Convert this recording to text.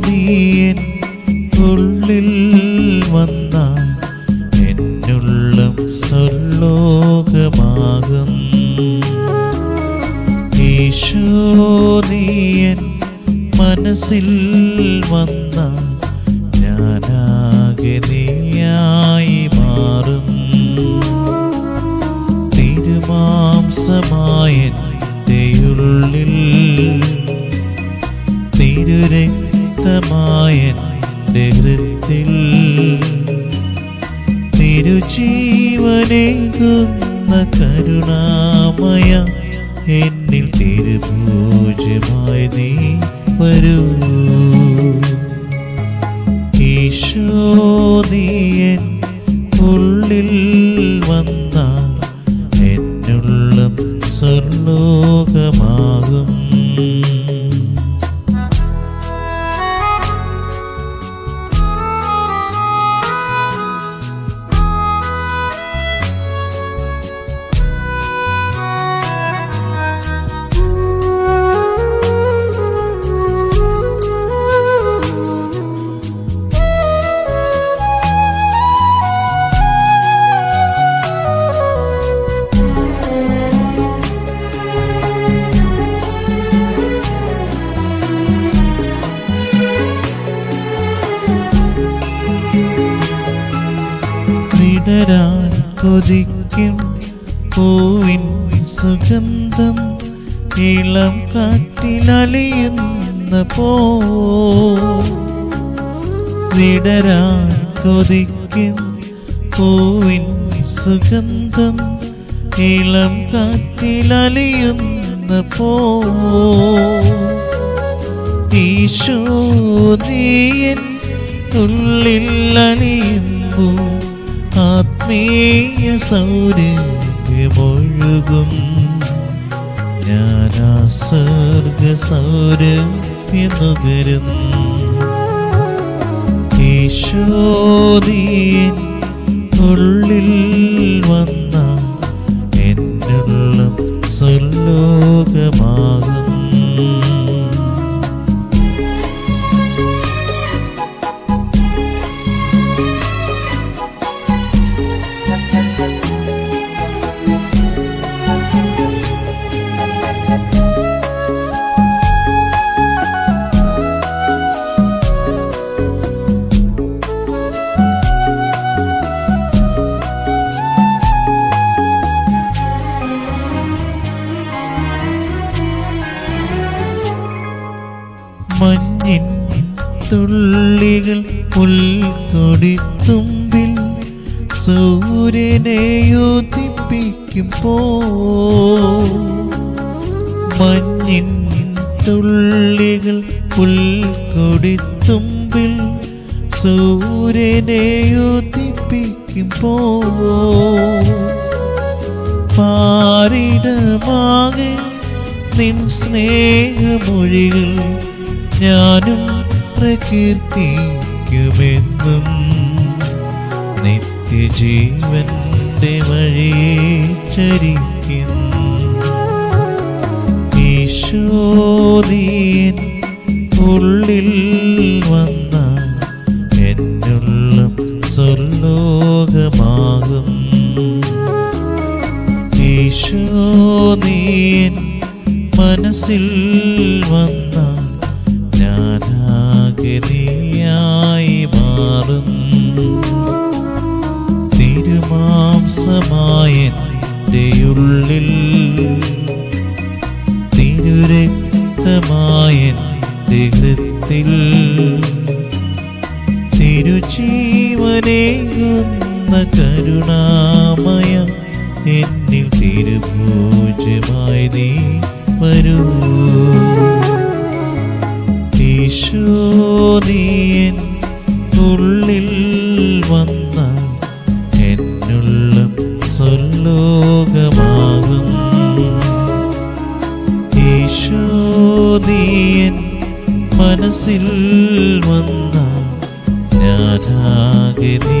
നീയൻ ഉള്ളിൽ വന്ന എന്നുള്ളം സ്വർലോകമാകും ഈശോ നീയൻ മനസ്സിൽ തിരുരക്തമായന്റെ ഹൃത്തിൽ തിരുജീവനേകുന്ന കരുണാമയ എന്നിൽ തിരുപൂജമായി നീ വരൂ. ഈശോനീയൻ വിടരാൻ കൊതിക്കും പൂവിൻ സുഗന്ധം ഇളം കാറ്റിലലിയുന്ന പോ. കൊതിക്കും പൂവിൻ സുഗന്ധം ഇളം കാറ്റിലലിയുന്ന പോ. ഈശോ നീയൻ ഉള്ളിൽ അലിയുമ്പോ ആത്മീയ സൗരഭ്യമൊഴുകും ഞാനാ സ്വർഗ സൗരഭ്യനുകരും ഈശോദീൻ ഉള്ളിൽ വന്ന മഞ്ഞിൻ തുള്ളികൾ പുൽക്കൊടിത്തുമ്പിൽ സൂര്യനെ യോതിപ്പിക്കുമ്പോ മഞ്ഞിൻ തുള്ളികൾ പുൽക്കൊടിത്തുമ്പിൽ സൂര്യനെ യോതിപ്പിക്കുമ്പോ പാരിടമാകെ നിൻ സ്നേഹമൊഴികൾ ഞാനും പ്രകീർത്തിക്കുമെന്നും നിത്യജീവന്റെ വഴിയെ ചരിക്കും ഈശോദീൻ ഉള്ളിൽ ഉള്ളിൽ തിരുരക്തമായ ഹൃത്തിൽ തിരുജീവനേകുന്ന കരുണാമയ എന്നിൽ തിരുപൂജമായി നീ വരൂ. ഈശോ ഉള്ളിൽ ഈശോനീയൻ മനസ്സിൽ വന്ന ഞാനാകെ നീയായി